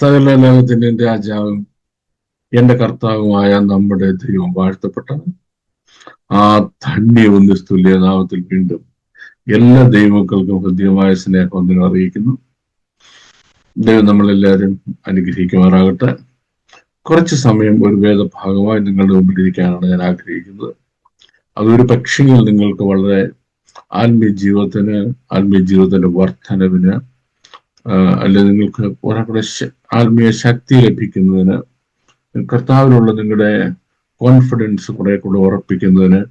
സകല ലോകത്തിന്റെ രാജാവും എന്റെ കർത്താവുമായ നമ്മുടെ ദൈവം വാഴ്ത്തപ്പെട്ടവൻ. ആ ധന്യവും നിസ്തുല്യ നാമത്തിൽ വീണ്ടും എല്ലാ ദൈവങ്ങൾക്കും ഹൃദ്യമായ സ്നേഹം അറിയിക്കുന്നു. ദൈവം നമ്മളെല്ലാവരും അനുഗ്രഹിക്കുമാറാകട്ടെ. കുറച്ച് സമയം ഒരു വേദഭാഗമായി നിങ്ങളുടെ മുമ്പിലിരിക്കാനാണ് ഞാൻ ആഗ്രഹിക്കുന്നത്. അതൊരു പക്ഷിയിൽ നിങ്ങൾക്ക് വളരെ ആത്മീയ ജീവിതത്തിന് ആത്മീയ ജീവിതത്തിന്റെ വർധനവിന് അല്ലെ നിങ്ങൾക്ക് ഒരാളുടെ ആത്മീയ ശക്തി ലഭിക്കുന്നതിന് കർത്താവിനുള്ള നിങ്ങളുടെ കോൺഫിഡൻസ് കുറെ കൂടെ ഉറപ്പിക്കുന്നതിന്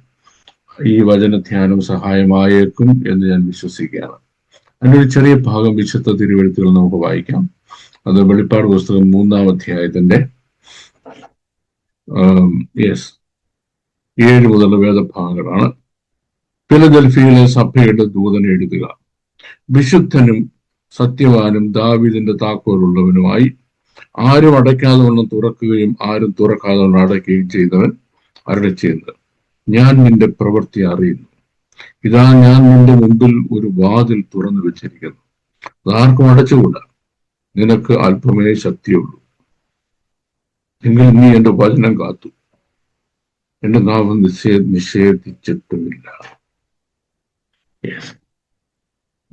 ഈ വചനധ്യാനം സഹായമായേക്കും എന്ന് ഞാൻ വിശ്വസിക്കുകയാണ്. അതിന്റെ ഒരു ചെറിയ ഭാഗം വിശുദ്ധ തിരുവഴുത്തുകൾ നമുക്ക് വായിക്കാം. അത് വെളിപ്പാട് പുസ്തകം മൂന്നാം അധ്യായത്തിന്റെ യെസ് ഏഴ് മുതലുള്ള വേദഭാഗങ്ങളാണ്. ഫിലദൽഫിയിലെ സഭയുടെ ദൂതനെഴുതുക വിശുദ്ധനും സത്യവാനും ദാവിദിന്റെ താക്കോലുള്ളവനുമായി ആരും അടയ്ക്കാതെ വണ്ണം തുറക്കുകയും ആരും തുറക്കാതെ വണ്ണം അടയ്ക്കുകയും ചെയ്തവൻ അരുടെ ചെയ്യുന്നത്. ഞാൻ നിന്റെ പ്രവൃത്തി അറിയുന്നു. ഇതാ ഞാൻ നിന്റെ മുമ്പിൽ ഒരു വാതിൽ തുറന്നു വെച്ചിരിക്കുന്നു. അതാർക്കും അടച്ചുകൂടാ. നിനക്ക് അല്പമേ ശക്തിയുള്ളൂ. എങ്കിൽ നീ എന്റെ വചനം കാത്തു. എന്റെ നാമം നിഷേ നിഷേധിച്ചിട്ടുമില്ല.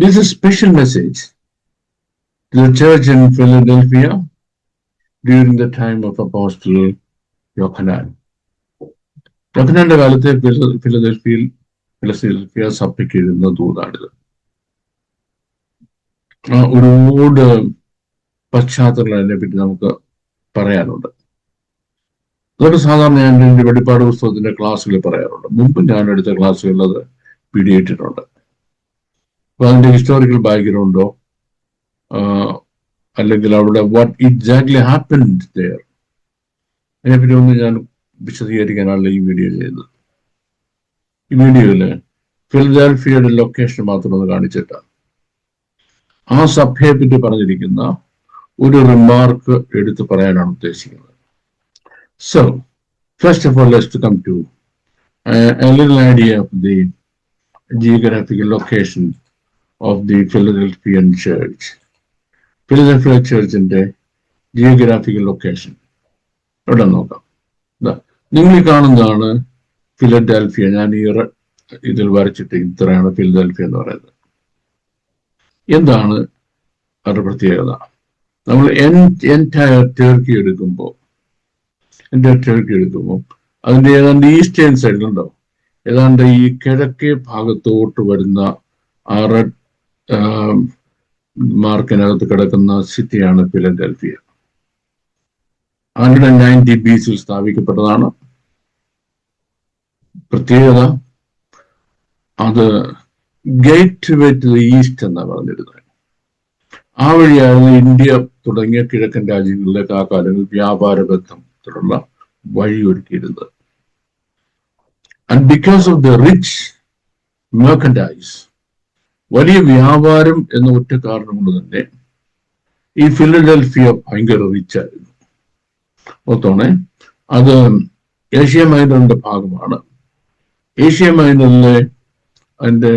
Special message. To the church in Philadelphia during the time of Apostle Yohanan. യോഹനാന്റെ കാലത്തെ ഫിലദൽഫിയിൽ ഫിലസിൽഫിയ സഭയ്ക്ക് ഇരുന്ന ദൂതാണിത് ഒരുപാട് പശ്ചാത്തലം അതിനെ പറ്റി നമുക്ക് പറയാനുണ്ട്. അതുകൊണ്ട് സാധാരണ ഞാൻ എന്റെ വെളിപ്പാട് പുസ്തകത്തിന്റെ ക്ലാസ്സുകളിൽ പറയാറുണ്ട്. മുമ്പ് ഞാൻ എടുത്ത ക്ലാസ്സുകളിൽ അത് പിടിയിട്ടിട്ടുണ്ട് അപ്പൊ അതിന്റെ ഹിസ്റ്റോറിക്കൽ ബാക്ക്ഗ്രൗണ്ടോ അല്ലെങ്കിൽ അവിടെ വാട്ട് എക്സാക്ട്ലി ഹാപ്പൻഡ് ദയർ അതിനെപ്പറ്റി ഒന്നും ഞാൻ വിശദീകരിക്കാനാണല്ലോ ഈ വീഡിയോ ചെയ്തത് ഈ വീഡിയോയിൽ ഫിലദാൽഫിയയുടെ ലൊക്കേഷൻ മാത്രം ഒന്ന് കാണിച്ചിട്ടാണ് ആ സഭയെ പറ്റി പറഞ്ഞിരിക്കുന്ന ഒരു റിമാർക്ക് എടുത്തു പറയാനാണ് ഉദ്ദേശിക്കുന്നത്. So first of all let's to come to a little idea of the of of the Philadelphian church. ചേർച്ചിന്റെ ജിയോഗ്രാഫിക്കൽ ലൊക്കേഷൻ ഇവിടെ നോക്കാം. നിങ്ങൾ ഈ കാണുന്നതാണ് ഫിലഡൽഫിയ ഞാൻ ഈ ഇതിൽ വരച്ചിട്ട് ഇത്രയാണ് ഫിലഡൽഫിയ എന്ന് പറയുന്നത്. എന്താണ് അവരുടെ പ്രത്യേകത? നമ്മൾ എൻ എന്റയർ ടർക്കി എടുക്കുമ്പോൾ എന്റെ ടർക്കി എടുക്കുമ്പോൾ അതിന്റെ ഏതാണ്ട് ഈസ്റ്റേൺ സൈഡിലുണ്ടാവും ഏതാണ്ട് ഈ കിഴക്കേ ഭാഗത്തോട്ട് വരുന്ന ആ റെഡ് മാർക്കിനകത്ത് കിടക്കുന്ന സിറ്റിയാണ് ഫിലഡൽഫിയ. ഹൺഡ്രഡ് ആൻഡ് നയന്റി ബിസിൽ സ്ഥാപിക്കപ്പെട്ടതാണ്. പ്രത്യേകത അത് gateway to the east എന്നാണ് പറഞ്ഞിരുന്നത്. ആ വഴിയായിരുന്നു ഇന്ത്യ തുടങ്ങിയ കിഴക്കൻ രാജ്യങ്ങളിലേക്ക് ആ കാലങ്ങളിൽ വ്യാപാര ബന്ധത്തിലുള്ള വഴി ഒരുക്കിയിരുന്നത് and because of the rich merchandise വലിയ വ്യാപാരം എന്ന ഒറ്റ കാരണം കൊണ്ട് തന്നെ ഈ ഫിലഡൽഫിയ ഭയങ്കര റിച്ച് ആയിരുന്നു. ഓർത്തോണേ അത് ഏഷ്യ മൈനറിന്റെ ഭാഗമാണ്. ഏഷ്യ മൈനറിലെ അതിന്റെ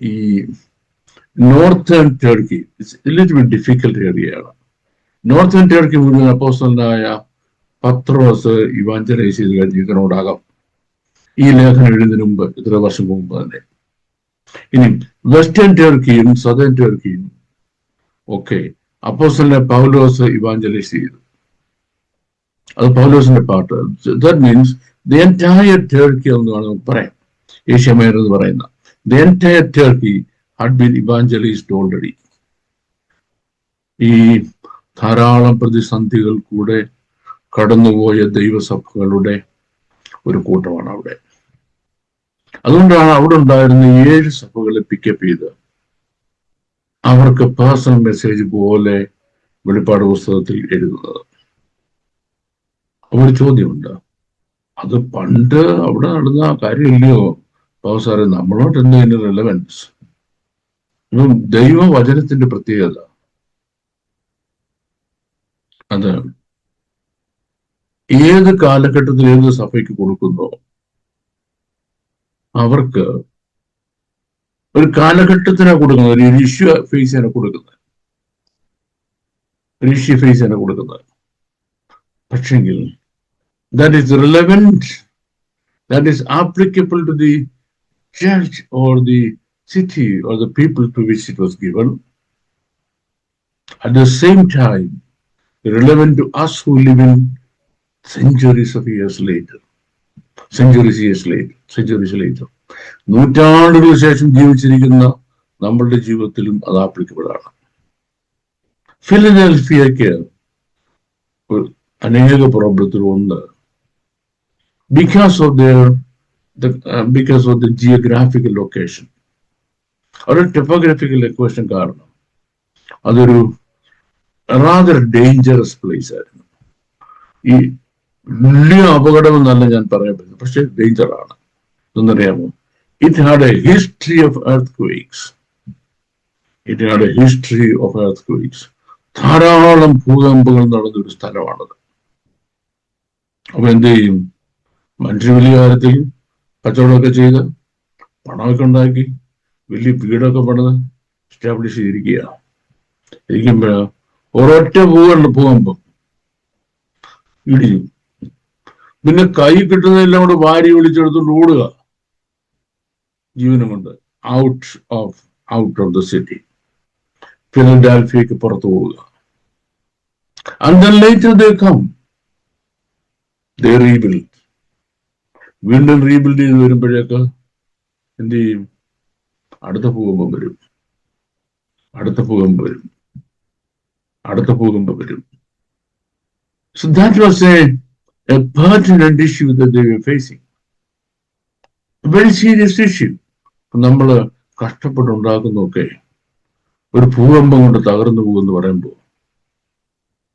ഈ northern Turkey it's bit difficult ഏരിയയാണ് നോർത്തേൺ ടർക്കി മുഴുവൻ അപ്പോസ്റ്റലായ പത്രോസ് ഇവാഞ്ചലൈസ് ചെയ്ത് കഴിഞ്ഞിരിക്കണോടാകാം ഈ ലേഖനം എഴുതുന്നതിന് മുമ്പ് ഇത്ര വർഷം മുമ്പ് തന്നെ. ഇനി വെസ്റ്റേൺ ടർക്കിയും സദേൺ ടർക്കിയും ഒക്കെ അപ്പോസ്റ്റലിനെ പൗലോസ് ഇവാഞ്ചലൈസ് ചെയ്തു. അത് പൗലോസിന്റെ part that means the entire Turkey എന്ന് വേണം പറയാം ഏഷ്യ മേർ എന്ന് പറയുന്ന. The entire Turkey had been evangelised already ഈ ധാരാളം പ്രതിസന്ധികൾ കൂടെ കടന്നുപോയ ദൈവസഭകളുടെ ഒരു കൂട്ടമാണ് അവിടെ. അതുകൊണ്ടാണ് അവിടെ ഉണ്ടായിരുന്ന ഏഴ് സഭകളെ പിക്കപ്പ് ചെയ്ത്. അവർക്ക് പേഴ്സണൽ മെസ്സേജ് പോലെ വെളിപ്പാട് പുസ്തകത്തിൽ എഴുതുന്നത്. ഒരു ചോദ്യമുണ്ട്. അത് പണ്ട് അവിടെ നടന്ന കാര്യമില്ലയോ? സാറെ നമ്മളോട്ട് എന്തെങ്കിലും റെലവൻസ് ഇപ്പം ദൈവവചനത്തിന്റെ പ്രത്യേകത. അത് ഏത് കാലഘട്ടത്തിൽ ഏത് സഭയ്ക്ക് കൊടുക്കുന്നോ? അവർക്ക് ഒരു കാലഘട്ടത്തിനാണ് കൊടുക്കുന്നത് ഒരു ഇഷ്യൂ ഫേസിനാണ് കൊടുക്കുന്നത് ഋഷി ഫേസിന് കൊടുക്കുന്നത് പക്ഷെങ്കിൽ that is relevant that is applicable to the church or the city or the people to which it was given. At the same time, relevant to us who live in centuries of years later. Centuries years later. Centuries later. നൂറ്റാണ്ടുകൾക്ക് ശേഷം ജീവിച്ചിരിക്കുന്ന നമ്മളുടെ ജീവിതത്തിലും അത് applicable ആണ് ഫിലഡൽഫിയക്ക് അനേക പ്രോബ്ലത്തിൽ ഒന്ന് because of their because of the geographical location ഒരു ടൊപ്പോഗ്രഫിക്കൽ ലൊക്കേഷൻ കാരണം അതൊരു റാദർ ഡേഞ്ചറസ് പ്ലേസ് ആയിരുന്നു ഈ വലിയ അപകടമെന്നല്ല ഞാൻ പറയാൻ പറ്റുന്നത്. പക്ഷെ ഡേഞ്ചർ ആണ്. എന്നറിയാമോ it had a history of earthquakes it had a history of earthquakes ധാരാളം ഭൂകമ്പങ്ങൾ നടന്നൊരു സ്ഥലമാണത്. അപ്പൊ എന്ത് ചെയ്യും? മനുഷ്യ വലിയ കാര്യത്തിൽ കച്ചവടമൊക്കെ ചെയ്ത് പണമൊക്കെ ഉണ്ടാക്കി വലിയ വീടൊക്കെ പണിത് എസ്റ്റാബ്ലിഷ് ചെയ്തിരിക്കുക ഇരിക്കുമ്പോഴ ഒരൊറ്റ ഭൂകമ്പം ഇടിഞ്ഞു. പിന്നെ കൈ കിട്ടുന്നതെല്ലാം കൂടെ വാരി വിളിച്ചെടുത്തോണ്ട് ഓടുക. ജീവനം കൊണ്ട് out of out of the city ഫിലഡാൽഫിയക്ക് പുറത്തു പോവുക. And they come. They rebuild. വീണ്ടും റീബിൽഡ് ചെയ്ത് വരുമ്പോഴേക്ക് എന്ത് ചെയ്യും? അടുത്ത ഭൂകമ്പം വരും. അടുത്ത ഭൂകമ്പം വരും. അടുത്ത ഭൂകമ്പം വരും. Was a a pertinent issue that they were facing a very serious issue നമ്മൾ കഷ്ടപ്പെട്ടുണ്ടാക്കുന്നൊക്കെ ഒരു ഭൂകമ്പം കൊണ്ട് തകർന്നു പോകുമെന്ന് പറയുമ്പോൾ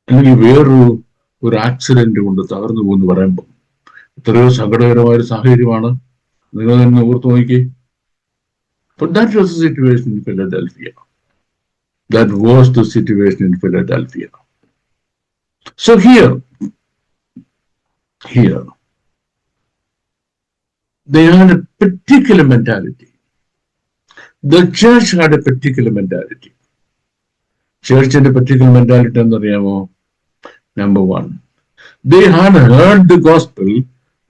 അല്ലെങ്കിൽ വേറൊരു ഒരു ആക്സിഡന്റ് കൊണ്ട് തകർന്നു പോകുമെന്ന് പറയുമ്പോൾ എത്രയോ സങ്കടകരമായ ഒരു സാഹചര്യമാണ് നിങ്ങൾ തന്നെ ഓർത്തു നോക്കി But that was the situation in Philadelphia. That was the situation in Philadelphia. Here, they had a particular mentality. The church had a particular mentality. A particular mentality എന്നറിയാമോ Number one, they had heard the gospel,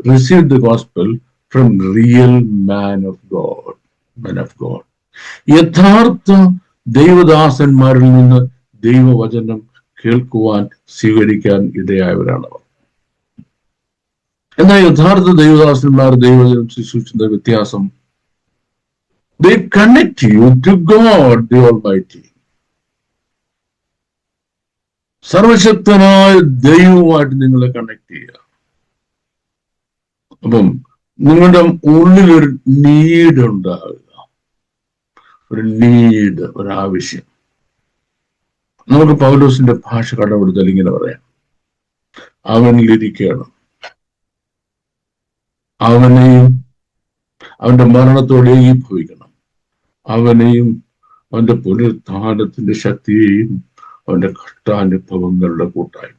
received the gospel from real man of God, Man of God. യഥാർത്ഥ ദൈവദാസന്മാരിൽ നിന്ന് ദൈവവചനം കേൾക്കുവാൻ സ്വീകരിക്കാൻ ഇടയായവരാണ് അവർ എന്നാൽ യഥാർത്ഥ ദൈവദാസന്മാർ ദൈവജനം ശുശ്രൂഷിക്കുന്ന വ്യത്യാസം. Connect you to God God the Almighty. സർവശക്തനായ ദൈവമായിട്ട് നിങ്ങളെ കണക്ട് ചെയ്യുക. അപ്പം നിങ്ങളുടെ ഉള്ളിലൊരു നീഡ് ഉണ്ടാകുക ഒരു നീഡ് ഒരു ആവശ്യം. നമുക്ക് പൗലോസിന്റെ ഭാഷ കടമെടുത്താൽ ഇങ്ങനെ പറയാം. അവനിലിരിക്കണം അവനെയും അവന്റെ മരണത്തോടെ ഏകീഭവിക്കണം അവനെയും അവന്റെ പുനരുത്ഥാനത്തിന്റെ ശക്തിയെയും അവന്റെ കഷ്ടാനുഭവങ്ങളുടെ കൂട്ടായ്മ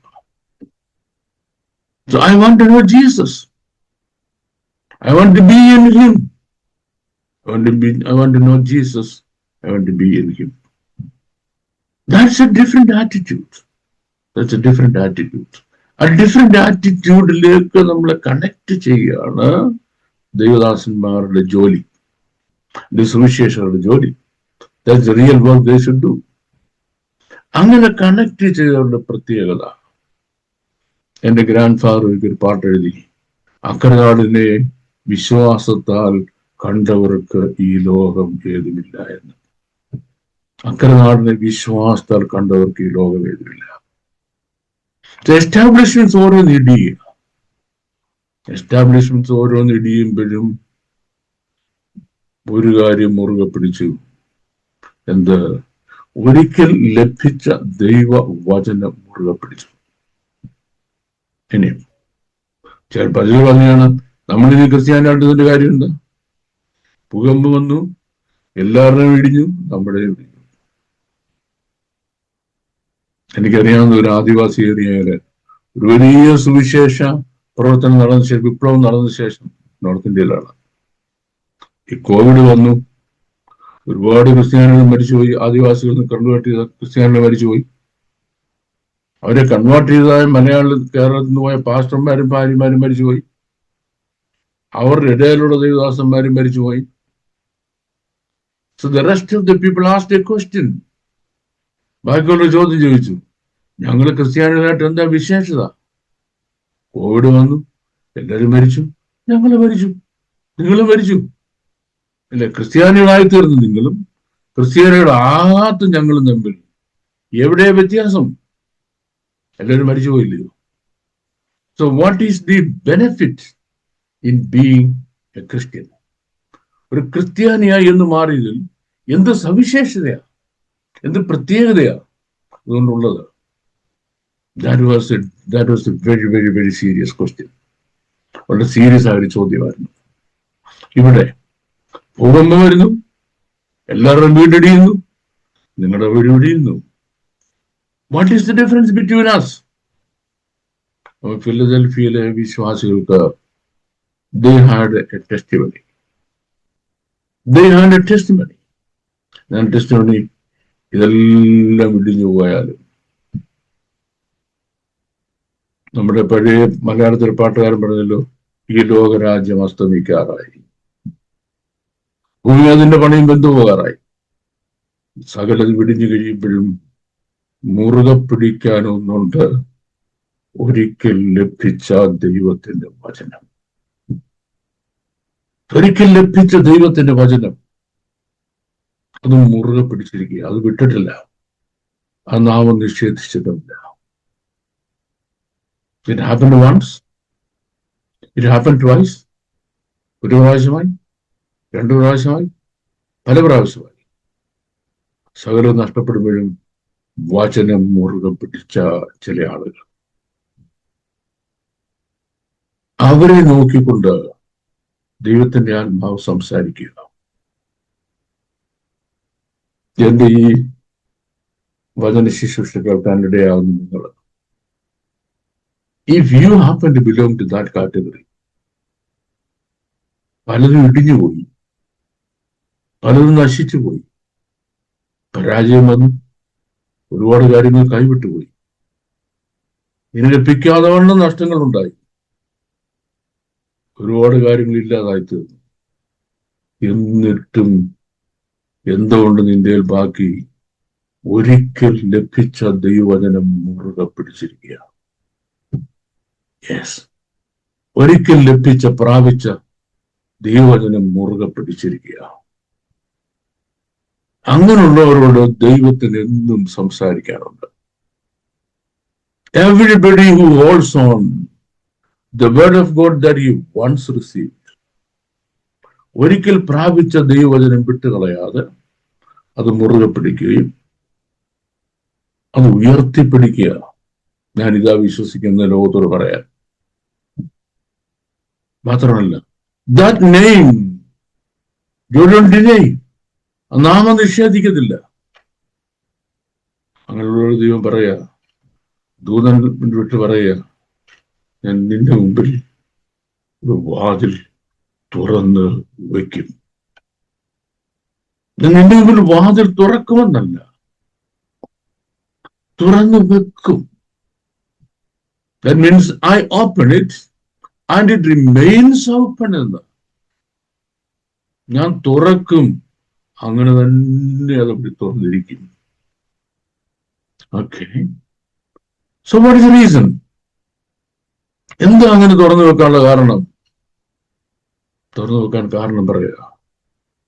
So I want to know Jesus. I want to be in him. I want to be I want to know Jesus. I want to be in him. That's a different attitude. That's a different attitude. ആ different ആറ്റിറ്റ്യൂഡിലേക്ക് നമ്മളെ connect ചെയ്യുകയാണ് ദൈവദാസന്മാരുടെ ജോലി സുവിശേഷകരുടെ ജോലി. Real work they do അങ്ങനെ connect ചെയ്തവരുടെ പ്രത്യേകത. എന്റെ ഗ്രാൻഡ് ഫാദർ ഒരു പാട്ട് എഴുതി അക്കരനാടിനെ വിശ്വാസത്താൽ കണ്ടവർക്ക് ഈ ലോകം ഏതുമില്ല എന്ന്. അക്കരനാടിനെ വിശ്വാസത്താൽ കണ്ടവർക്ക് ഈ ലോകം ഏതുമില്ല. എസ്റ്റാബ്ലിഷ്മെന്റ്സ് ഓരോന്ന് ഇടിയുക എസ്റ്റാബ്ലിഷ്മെന്റ്സ് ഓരോന്ന് ഇടിയുമ്പോഴും ഒരു കാര്യം മുറുകെ പിടിച്ചു എന്ത്? ഒരിക്കൽ ലഭിച്ച ദൈവ വചനം മുറുകെ പിടിച്ചു. ഇനിയും. ചില അതിൽ പറഞ്ഞാണ് നമ്മളിനി ക്രിസ്ത്യാനായിട്ടതിന്റെ കാര്യം എന്താ ഭൂകമ്പം വന്നു. എല്ലാവരുടെയും ഇടിഞ്ഞു. നമ്മുടെയും ഇടിഞ്ഞു എനിക്കറിയാവുന്ന ഒരു ആദിവാസി ഏരിയയിൽ ഒരു വലിയ സുവിശേഷ പ്രവർത്തനം നടന്ന ശേഷം വിപ്ലവം നടന്ന ശേഷം നോർത്ത് ഇന്ത്യയിലാണ്. ഈ കോവിഡ് വന്നു. ഒരുപാട് ക്രിസ്ത്യാനികൾ മരിച്ചുപോയി. ആദിവാസികൾ കൺവേർട്ട് ചെയ്ത ക്രിസ്ത്യാനികൾ മരിച്ചുപോയി. അവരെ കൺവേർട്ട് ചെയ്തതായ മലയാളി കേരളത്തിൽ നിന്ന് പോയ പാസ്റ്റർമാരും ഭാര്യമാരും മരിച്ചുപോയി. അവരുടെ ഇടയിലുള്ള ദേവദാസന്മാരും മരിച്ചുപോയി. So the rest of the people asked a question ബാക്കിയുള്ള ചോദ്യം ചോദിച്ചു. ഞങ്ങൾ ക്രിസ്ത്യാനികളായിട്ട് എന്താ വിശേഷത? കോവിഡ് വന്നു എല്ലാവരും മരിച്ചു ഞങ്ങൾ മരിച്ചു നിങ്ങളും മരിച്ചു. അല്ല? ക്രിസ്ത്യാനികളായി തീർന്നു നിങ്ങളും ക്രിസ്ത്യാനികളാകാത്ത ഞങ്ങളും തമ്മിൽ എവിടെ വ്യത്യാസം? എല്ലാവരും മരിച്ചു പോയില്ലയോ so what is the benefit in being a Christian ഒരു ക്രിസ്ത്യാനിയായി എന്ന് മാറിയതിൽ എന്ത് സവിശേഷതയാ? എന്ത് പ്രത്യേകതയാ? അതുകൊണ്ടുള്ളത്. That was that was a very very very serious question വളരെ സീരിയസ് ആയ ഒരു ചോദ്യമായിരുന്നു. ഇവിടെ ഭൂകമ്പം വരുന്നു എല്ലാവരുടെയും വീടിടിയുന്നു നിങ്ങളുടെ വീട് ഇടിയുന്നു. What is the difference between us ഫിലദൽഫിയയിലെ വിശ്വാസികൾക്ക് they had a testimony they had a testimony ഞാൻ ടെസ്റ്റിമണി ഇതെല്ലാം ഇടിഞ്ഞു പോയാലും നമ്മുടെ പഴയ മലയാളത്തിൽ പാട്ടുകാരൻ പറഞ്ഞല്ലോ ഈ ലോകരാജ്യം അസ്തമിക്കാറായി. ഭൂമി അതിന്റെ പണിയും ബന്ധു പോകാറായി. സകലത് വിടിഞ്ഞു കഴിയുമ്പോഴും മുറുകെ പിടിക്കാനൊന്നുണ്ട് ഒരിക്കൽ ലഭിച്ച ദൈവത്തിന്റെ വചനം. ഒരിക്കൽ ലഭിച്ച ദൈവത്തിന്റെ വചനം. അത് മുറുകെ പിടിച്ചിരിക്കുക അത് വിട്ടിട്ടില്ല. ആ നാമം നിഷേധിച്ചിട്ടുമില്ല. It happened once it happened twice ഒരു പ്രാവശ്യമായി രണ്ടു പ്രാവശ്യമായി പല പ്രാവശ്യമായി. സകലം നഷ്ടപ്പെടുമ്പോഴും വചനം മുറുകെ പിടിച്ച ചില ആളുകൾ. അവരെ നോക്കിക്കൊണ്ട് ദൈവത്തിന്റെ ആത്മാവ് സംസാരിക്കുക. എന്റെ ഈ വചന ശുശ്രൂഷ കേൾക്കാനിടയാകുന്നു നിങ്ങൾ. If you happen to belong to that category പലതും ഇടിഞ്ഞുപോയി നശിച്ചു പോയി പരാജയം വന്നു ഒരുപാട് കാര്യങ്ങൾ കൈവിട്ടുപോയി ഇനി ലഭിക്കാതെ വണ്ണം നഷ്ടങ്ങൾ ഉണ്ടായി ഒരുപാട് കാര്യങ്ങൾ ഇല്ലാതായി തീർന്നു. എന്നിട്ടും എന്തുകൊണ്ട് നിന്റെയിൽ ബാക്കി ഒരിക്കൽ ലഭിച്ച ദൈവവചനം മുറുകെ പിടിച്ചിരിക്കുക യെസ് ഒരിക്കൽ ലഭിച്ച പ്രാപിച്ച ദൈവവചനം മുറുകെ പിടിച്ചിരിക്കുക. അങ്ങനെയുള്ളവരോട് ദൈവത്തിന് എന്നും സംസാരിക്കാറുണ്ട്. Everybody who holds on the word of God that you once received ഒരിക്കൽ പ്രാപിച്ച ദൈവവചനം വിട്ടുകളയാതെ അത് മുറുകെ പിടിക്കുകയും അത് ഉയർത്തിപ്പിടിക്കുക. ഞാനിതാ വിശ്വസിക്കുന്ന ലോകത്തോട് പറയാൻ മാത്രമല്ല. ദാറ്റ് നെയിം യു നാമം നിഷേധിക്കത്തില്ല. അങ്ങനെയുള്ള ദൈവം പറയാ ദൂതൻ വിട്ട് പറയാ ഞാൻ നിന്റെ മുമ്പിൽ ഒരു വാതിൽ തുറന്ന് വയ്ക്കും. ഞാൻ നിന്റെ മുമ്പിൽ വാതിൽ തുറക്കുമെന്നല്ല തുറന്നു വെക്കും That means I open it and it remains open എന്ന് ഞാൻ തുറക്കും. അങ്ങനെ തന്നെ അത് അവിടെ തുറന്നിരിക്കും okay so what is reason എന്താ അങ്ങനെ തുറന്നു വെക്കാനുള്ള കാരണം? തുറന്നു വെക്കാൻ കാരണം പറയുക.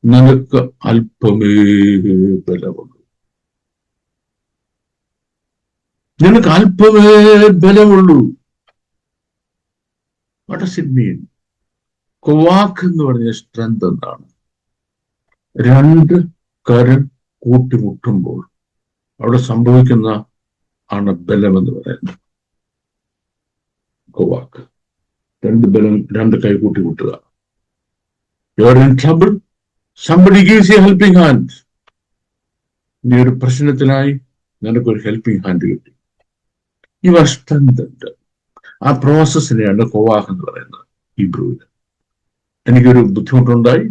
നിനക്ക് അല്പമേ ബലമുള്ളൂ. നിനക്ക് അല്പമേ ബലമുള്ളൂ. വാട്ട് ഡസ് ഇറ്റ് മീൻ കൊവാക്ക് എന്ന് പറഞ്ഞ സ്ട്രെങ്ത് എന്താണ്? രണ്ട് കരം കൂട്ടിമുട്ടുമ്പോൾ അവിടെ സംഭവിക്കുന്ന ആണ് ബലം എന്ന് പറയുന്നത്. കൊവാക്ക്. രണ്ട് ബലം രണ്ട് കൈ കൂട്ടിമുട്ടുക. Trouble somebody gives a helping hand നീ ഒരു പ്രശ്നത്തിനായി നിനക്കൊരു ഹെൽപ്പിംഗ് ഹാൻഡ് കിട്ടി. ഈ വർഷം സ്ട്രെങ്ത് ആ പ്രോസസ്സിനെയാണ് കോവാഹ് എന്ന് പറയുന്നത് ഹീബ്രുവിൽ എനിക്കൊരു ബുദ്ധിമുട്ടുണ്ടായി.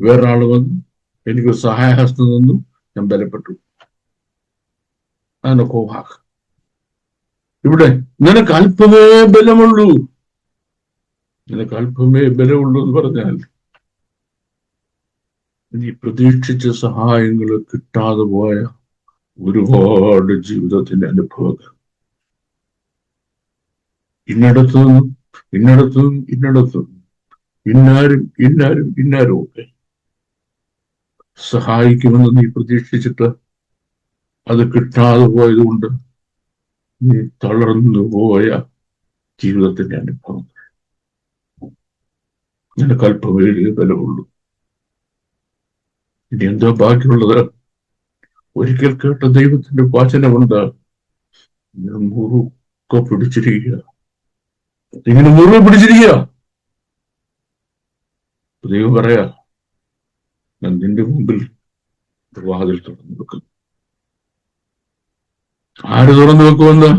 വേറൊരാൾ വന്നു. എനിക്കൊരു സഹായഹസ്തം തന്നു. ഞാൻ ബലപ്പെട്ടു. അതാണ് കോവാഹ് ഇവിടെ നിനക്ക് അല്പമേ ബലമുള്ളൂ. നിനക്ക് അല്പമേ ബലമുള്ളൂ എന്ന് പറഞ്ഞാൽ നീ പ്രതീക്ഷിച്ച സഹായങ്ങൾ കിട്ടാതെ പോയ ഒരുപാട് ജീവിതത്തിന്റെ അനുഭവങ്ങൾ. ഇന്നടത്തു നിന്നും ഇന്നടത്തു നിന്നും ഇന്നടത്തു ഇന്നാരും ഇന്നാരും ഇന്നാരും ഒക്കെ സഹായിക്കുമെന്ന് നീ പ്രതീക്ഷിച്ചിട്ട് അത് കിട്ടാതെ പോയതുകൊണ്ട് നീ തളർന്നു പോയ ജീവിതത്തിന്റെ അനുഭവം. നിനക്ക് അല്പമേ ബലമുള്ളൂ. ഇനി എന്താ ബാക്കിയുള്ളത്? ഒരിക്കൽ കേട്ട ദൈവത്തിന്റെ വാചനമുണ്ട് ഞാൻ മുറുക്ക പിടിച്ചിരിക്കുക ഇങ്ങനെ മുറിവ് പിടിച്ചിരിക്കുക ദൈവം പറയാ ഞാൻ നിന്റെ മുമ്പിൽ വാതിൽ തുറന്നു വെക്കുന്നു. ആര് തുറന്നു വെക്കുമെന്ന്?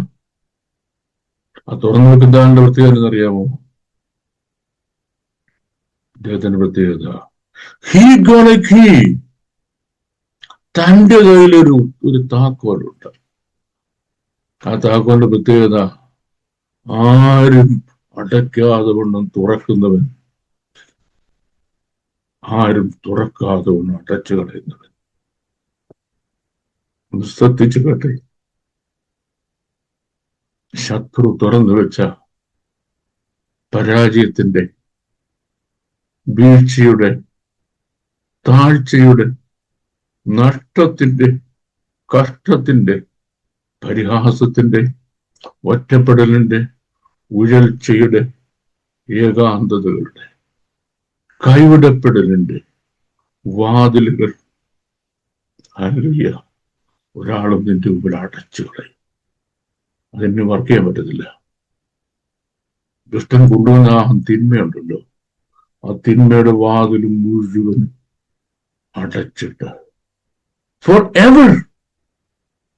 ആ തുറന്നു വെക്കുന്ന ആളുടെ പ്രത്യേകത എന്നറിയാമോ? അദ്ദേഹത്തിന്റെ പ്രത്യേകത. ഹീ ഗോളെ ഹീ തന്റെ കയ്യിലൊരു ഒരു താക്കോലുണ്ട്. ആ താക്കോലിന്റെ പ്രത്യേകത ആരും അടയ്ക്കാതെ വണ്ണം തുറക്കുന്നവൻ ആരും തുറക്കാതെ വണ്ണം അടച്ചു കളയുന്നവൻ. ഒന്ന് ശ്രദ്ധിച്ചു കേട്ടെ. ശത്രു തുറന്നു വെച്ച പരാജയത്തിന്റെ വീഴ്ചയുടെ താഴ്ചയുടെ നഷ്ടത്തിന്റെ കഷ്ടത്തിന്റെ പരിഹാസത്തിന്റെ ഒറ്റപ്പെടലിന്റെ ഉഴൽച്ചയുടെ ഏകാന്തതകളുടെ കൈവിടപ്പെടലിന്റെ വാതിലുകൾ അല്ല ഒരാളും നിന്റെ മുമ്പിൽ അടച്ചു കളയും. അതെന്നെ വർക്ക് ചെയ്യാൻ പറ്റത്തില്ല. ദുഷ്ടൻ കൊണ്ടുവന്ന ആ തിന്മയുണ്ടല്ലോ. ആ തിന്മയുടെ വാതിലും മുഴുവൻ അടച്ചിട്ട് ഫോർ എവർ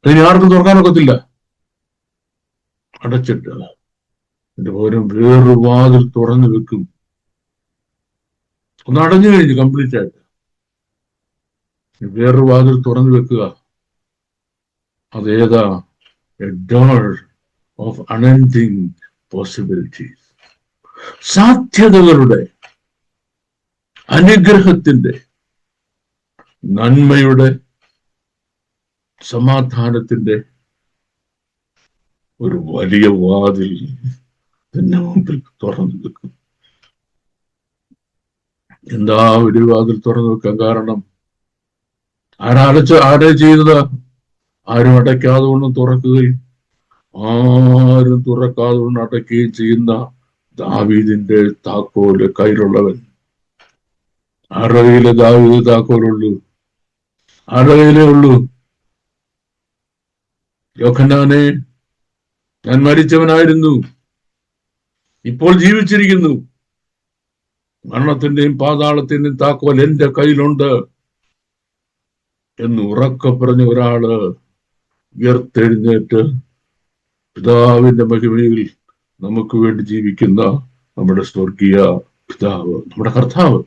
അതിന് ആർക്കും തുറക്കാനൊക്കത്തില്ല. അടച്ചിട്ട് എന്റെ പകരം വേറൊരു വാതിൽ തുറന്നു വെക്കും. ഒന്ന് അടഞ്ഞു കഴിഞ്ഞു കംപ്ലീറ്റ് ആയിട്ട്. വേറൊരു വാതിൽ തുറന്നു വെക്കുക. അതേതാ a door of unending possibilities സാധ്യതകളുടെ അനുഗ്രഹത്തിന്റെ നന്മയുടെ സമാധാനത്തിന്റെ ഒരു വലിയ വാതിൽ തന്നെ മുമ്പിൽ തുറന്നു വെക്കും. എന്താ ഒരു വാതിൽ തുറന്നു വെക്കാൻ കാരണം? ആരടച്ച് ആരെ ചെയ്തത് ആരും അടയ്ക്കാതെ കൊണ്ട് തുറക്കുകയും ആരും തുറക്കാതെ കൊണ്ട് അടയ്ക്കുകയും ചെയ്യുന്ന ദാവീദിന്റെ താക്കോൽ കയ്യിലുള്ളവൻ. ആരുടെ കയ്യിലെ ദാവീദ് താക്കോലുള്ളൂ? ആരുടെ കയ്യിലേ ഉള്ളൂ? യോഖന്നാനെ ഞാൻ മരിച്ചവനായിരുന്നു. ഇപ്പോൾ ജീവിച്ചിരിക്കുന്നു. മരണത്തിന്റെയും പാതാളത്തിന്റെയും താക്കോൽ എന്റെ കയ്യിലുണ്ട് എന്ന് ഉറക്കെ പറഞ്ഞ ഒരാൾ ഉയർത്തെഴുന്നേറ്റ് പിതാവിന്റെ മഹിമയിൽ നമുക്ക് വേണ്ടി ജീവിക്കുന്ന നമ്മുടെ സ്വർഗീയ പിതാവ് നമ്മുടെ കർത്താവ്.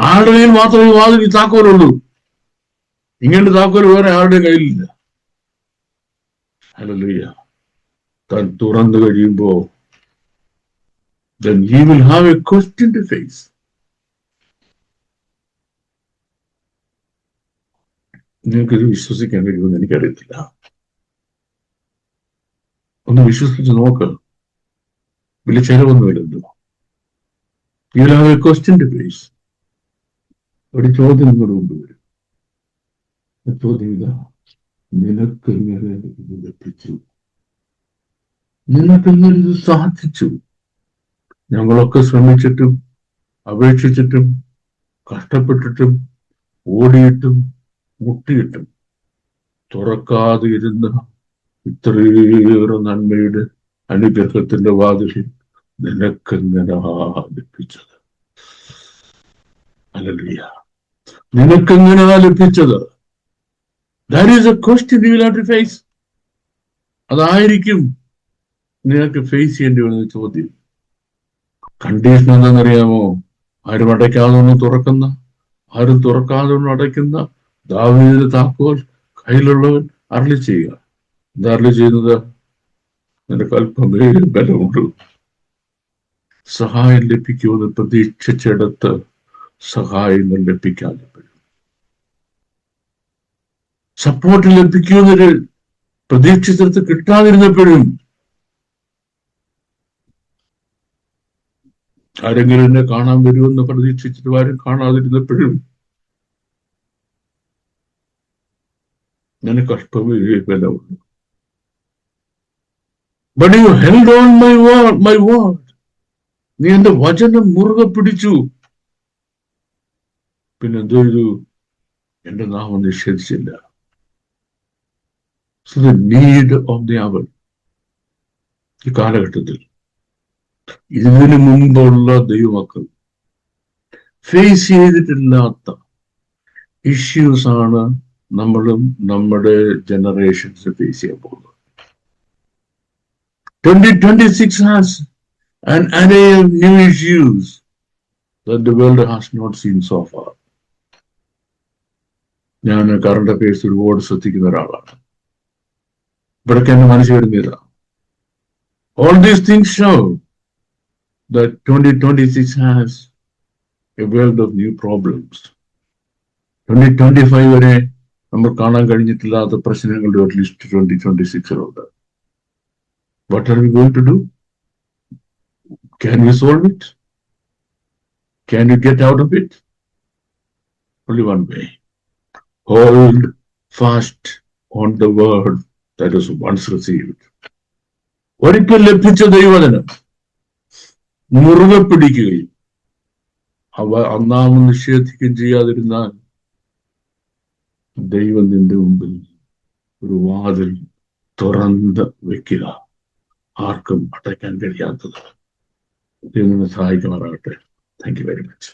ആരുടെ കയ്യിൽ മാത്രമേ വാതിൽ താക്കോലുള്ളൂ? ഇങ്ങനെ താക്കോൽ വേറെ ആരുടെ കയ്യിലില്ല? ഹല്ലേലൂയ താൻ തുറന്നു കഴിയുമ്പോ then he will have a question to face. നിങ്ങൾക്കിത് വിശ്വസിക്കാൻ കഴിയുമെന്ന് എനിക്കറിയത്തില്ല. ഒന്ന് വിശ്വസിച്ച് നോക്ക്. വലിയ ചെലവൊന്നുമില്ലല്ലോ you have a question to face ഒരു ചോദ്യം നിങ്ങളുടെ മുമ്പ് വരും ആ ചോദ്യം ഇതാ. നിനക്കെങ്ങനെ ഇത് സാധിച്ചു? ഞങ്ങളൊക്കെ ശ്രമിച്ചിട്ടും അപേക്ഷിച്ചിട്ടും കഷ്ടപ്പെട്ടിട്ടും ഓടിയിട്ടും മുട്ടിയിട്ടും തുറക്കാതെ ഇരുന്ന ഇത്രയേറെ നന്മയുടെ അനുഗ്രഹത്തിന്റെ വാതിൽ നിനക്കെങ്ങനെ ലഭിച്ചത്? അല്ലല്ല നിനക്കെങ്ങനെ ലഭിച്ചത്? That is a question you will have to face അതായിരിക്കും നിങ്ങൾക്ക് ഫേസ് ചെയ്യേണ്ടി വരുന്ന ചോദ്യം. കണ്ടീഷൻ എന്താണെന്നറിയാമോ? ആരും അടയ്ക്കാതെ ഒന്ന് തുറക്കുന്ന ആരും തുറക്കാതെ ഒന്ന് അടയ്ക്കുന്ന ദാവീദിന്റെ താക്കോൽ കയ്യിലുള്ളവൻ അരളി ചെയ്യുക. എന്താ അരളി ചെയ്യുന്നത്? നിനക്ക് അല്പമേ ബലമുണ്ട് സഹായം ലഭിക്കുമെന്ന് പ്രതീക്ഷിച്ചെടുത്ത് സഹായങ്ങൾ ലഭിക്കാതെ. സപ്പോർട്ട് ലഭിക്കുമെന്നൊരു പ്രതീക്ഷിച്ചിടത്ത് കിട്ടാതിരുന്നപ്പോഴും ആരെങ്കിലും എന്നെ കാണാൻ വരുമെന്ന് പ്രതീക്ഷിച്ചിട്ട് ആരും കാണാതിരുന്നപ്പോഴും നിനക്ക് ബലമുള്ളൂ but you held on my word my word നീ എന്റെ വചനം മുറുകെ പിടിച്ചു. പിന്നെ എന്തോ ചെയ്തു? എന്റെ നാമം നിഷേധിച്ചില്ല. The need of the hour ഈ കാലഘട്ടത്തിൽ ഇതിനു മുമ്പുള്ള ദൈവമക്കൾ ഫേസ് ചെയ്തിട്ടില്ലാത്ത ഇഷ്യൂസ് ആണ് നമ്മളും നമ്മുടെ ജനറേഷൻസ് ഫേസ് ചെയ്യാൻ പോകുന്നത് 2026 has an array of new issues that the world has not. ഞാൻ കറണ്ട് അഫയേഴ്സ് ഒരുപാട് ശ്രദ്ധിക്കുന്ന ഒരാളാണ് ഇവിടൊക്കെ എന്റെ മനസ്സിൽ വരുന്നില്ല all these things show that 2026 has a world of new problems. 2025 വരെ നമ്മൾ കാണാൻ കഴിഞ്ഞിട്ടില്ലാത്ത പ്രശ്നങ്ങളുടെ ഒരു list twenty twenty സിക്സിലുണ്ട് What are we going to do? Can we solve it? Can you get out of it? Only one way. Hold fast on the word that is once received ഒരിക്കൽ ലഭിച്ച ദൈവജനം മുറുകെ പിടിക്കുകയും അവ അന്നാമം നിഷേധിക്കുകയും ചെയ്യാതിരുന്നാൽ ദൈവം നിന്റെ മുമ്പിൽ ഒരു വാതിൽ തുറന്ന് വെക്കുക. ആർക്കും അടയ്ക്കാൻ കഴിയാത്തത്. ദൈവം സഹായിക്കുമാറാകട്ടെ. Thank you very much